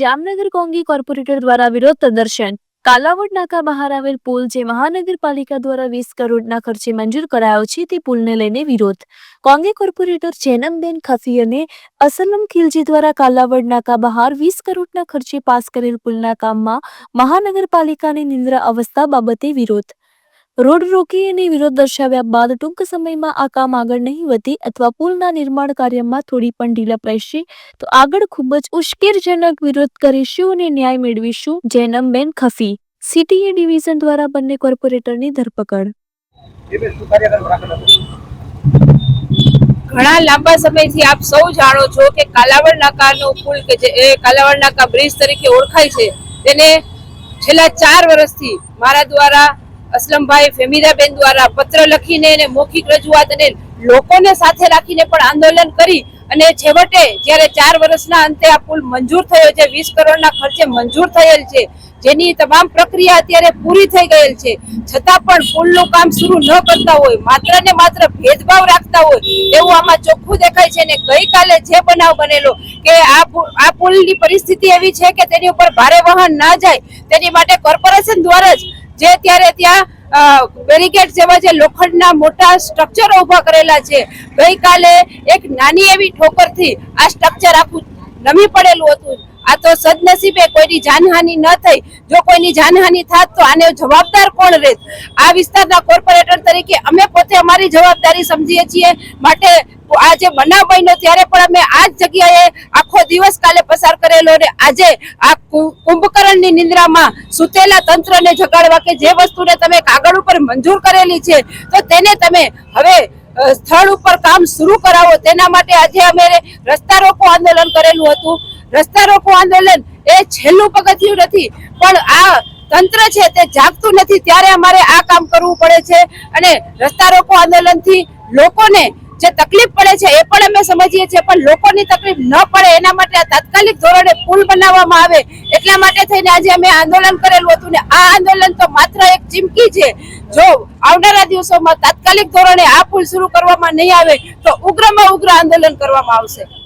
Jamnagar કોંગી corporator દ્વારા વિરોધ પ્રદર્શન. કાલાવડ નાકા બહાર આવેલ પુલ જે મહાનગરપાલિકા દ્વારા વીસ કરોડના ખર્ચે મંજૂર કરાયો છે, તે પુલને લઈને વિરોધ. કોંગી કોર્પોરેટર જેનમબેન ખફી અને અસલમ ખિલજી દ્વારા કાલાવડ નાકા બહાર વીસ કરોડના ખર્ચે પાસ કરેલ પુલના કામમાં મહાનગરપાલિકાની નિંદ્રા અવસ્થા બાબતે વિરોધ. રોડ રોકી અને વિરોધ દર્શાવ્યા બાદ ટૂંક સમયમાં આ કામ આગળ નહીં વધી અથવા પુલના નિર્માણ કાર્યમાં થોડી પણ ઢીલપ રહેશે તો આગળ ખૂબ જ ઉશ્કેરજનક વિરોધ કરીશું અને ન્યાય મેળવીશું જૈનમબેન ખફી સીટીએ ડિવિઝન દ્વારા બંને કોર્પોરેટરની ધરપકડ? ઘણા લાંબા સમયથી આપ સૌ જાણો છો કે કાલાવડ નાકાનો પુલ કે જે કાલાવડ નાકા બ્રિજ તરીકે ઓળખાય છે, તેને છેલ્લા ચાર વર્ષથી મારા દ્વારા અસલમભાઈ ફેમીરાબેન દ્વારા પત્ર લખીને અને મૌખિક રજૂઆત અને લોકોને સાથે રાખીને પણ આંદોલન કરી અને છેવટે જ્યારે ચાર વર્ષના અંતે આ પુલ મંજૂર થયો છે, વીસ કરોડના ખર્ચે મંજૂર થયેલ છે, જેની તમામ પ્રક્રિયા અત્યારે પૂરી થઈ ગયેલ છે. છતાં પણ પુલનું કામ શરૂ ન કરતા હોય, માત્ર ને માત્ર ભેદભાવ રાખતા હોય, એવું આમાં ચોખ્ખું દેખાય છે ને ગઈકાલે જે બનાવ બનેલો કે આ આ પુલની પરિસ્થિતિ એવી છે કે તેની ઉપર ભારે વાહન ના જાય, તેની માટે કોર્પોરેશન દ્વારા જ જે ત્યારે ત્યાં બેરિકેડ જેવા જે લોખંડના મોટા સ્ટ્રક્ચરો ઊભા કરેલા છે, ગઈકાલે એક નાની એવી ઠોકરથી આ સ્ટ્રક્ચર આખું નમી પડેલું હતું. સદનસીબે કોઈની જાનહાનિ ન થઈ. જો કોઈની જાનહાનિ થાત તો આને જવાબદાર કોણ રહેત? આ વિસ્તારના કોર્પોરેટર તરીકે અમે પોતે અમારી જવાબદારી સમજીએ છીએ. માટે આ જે બનાવ બન્યો ત્યારે પણ અમે આ જ જગ્યાએ આખો દિવસ કાલે પસાર કરેલો અને આજે આ કુંભકરણની નિંદ્રામાં સુતેલા તંત્રને જગાડવા કે જે વસ્તુને તમે કાગળ ઉપર મંજૂર કરેલી છે, તો તેને તમે હવે સ્થળ ઉપર કામ શરૂ કરાવો. તેના માટે આજે અમે રસ્તા રોકો આંદોલન કરેલું હતું. રસ્તા રોકો આંદોલન એ છેલ્લું પગથિયું નથી, પણ આ તંત્ર છે તે જાગતું નથી. ત્યારે અમારે આ કામ કરવું પડે છે અને રસ્તા રોકો આંદોલનથી લોકોને જે તકલીફ પડે છે, એ પણ અમે સમજીએ છીએ, પણ લોકોની તકલીફ ન પડે એના માટે આ તાત્કાલિક ધોરણે પુલ બનાવવામાં આવે એટલા માટે થઈને આજે અમે આંદોલન કરેલું હતું. ને આ આંદોલન તો માત્ર એક ચીમકી છે. જો આવનારા દિવસોમાં તાત્કાલિક ધોરણે આ પુલ શરૂ કરવામાં નહીં આવે, તો ઉગ્રમાં ઉગ્ર આંદોલન કરવામાં આવશે.